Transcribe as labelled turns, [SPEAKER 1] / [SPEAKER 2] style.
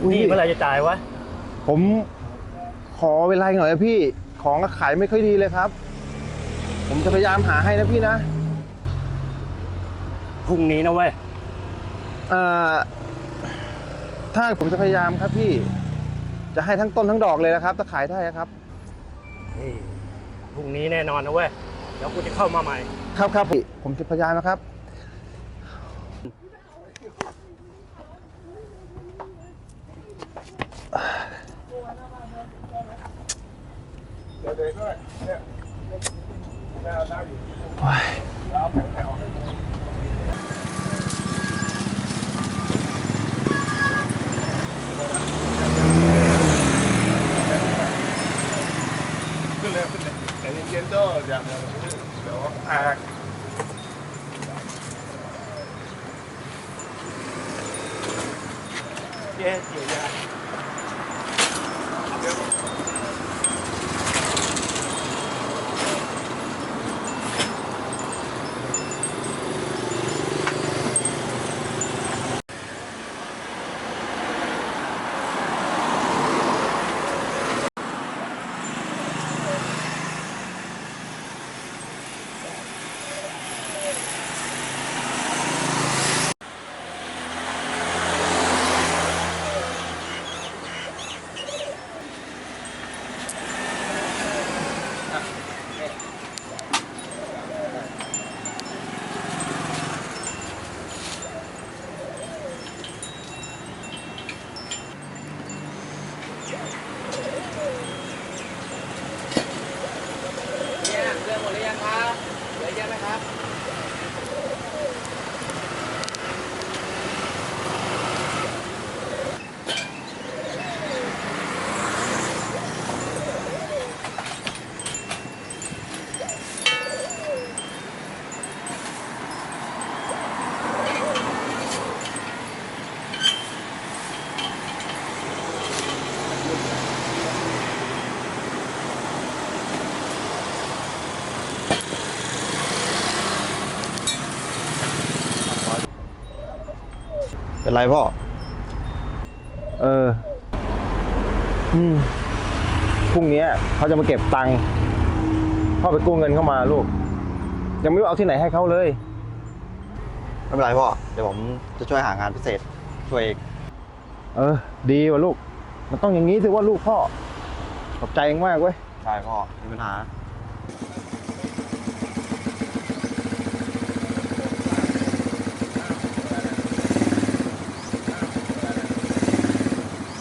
[SPEAKER 1] เฮ้ย
[SPEAKER 2] อุ๊ย
[SPEAKER 1] นี่เมื่อไหรจะจ่ายวะ
[SPEAKER 2] ผมขอเวลาอีกหน่อยนะพี่ ของก็ขายไม่ค่อยดีเลยครับ ผมจะพยายามหาให้นะพี่นะ
[SPEAKER 1] พรุ่งนี้นะเว้ย
[SPEAKER 2] เอ่อ ถ้าผมจะพยายามครับพี่ จะให้ทั้งต้นทั้งดอกเลยนะครับ ถ้าขายได้ครับ
[SPEAKER 1] นี่พรุ่งนี้แน่นอนนะเว้ย เดี๋ยวกูจะเข้ามาใหม่
[SPEAKER 2] ครับครับพี่ผมจะพยายามนะครับ
[SPEAKER 3] ขึ้นเลยขึ้นเลยแต่เย็นๆก็อย่าเดี๋ยวอ่า
[SPEAKER 1] เจ๊เจียวยา
[SPEAKER 4] เนี่ยเรื่องหมดหรือยังครับเหลือเยอะไหมครับ
[SPEAKER 2] เป็นไรพ่อ เออ อืมพรุ่งนี้เขาจะมาเก็บตังค์พ่อไปกู้เงินเข้ามาลูก ยังไม่รู้เอาที่ไหนให้เขาเลย
[SPEAKER 5] ไม่เป็นไรพ่อ เดี๋ยวผมจะช่วยหางานพิเศษ ช่วยเอง
[SPEAKER 2] เออ ดีว่ะลูก มันต้องอย่างนี้สิว่าลูกพ่อ ขอบใจเองมากเว้ย
[SPEAKER 5] ได้พ่อไม่มีปัญหา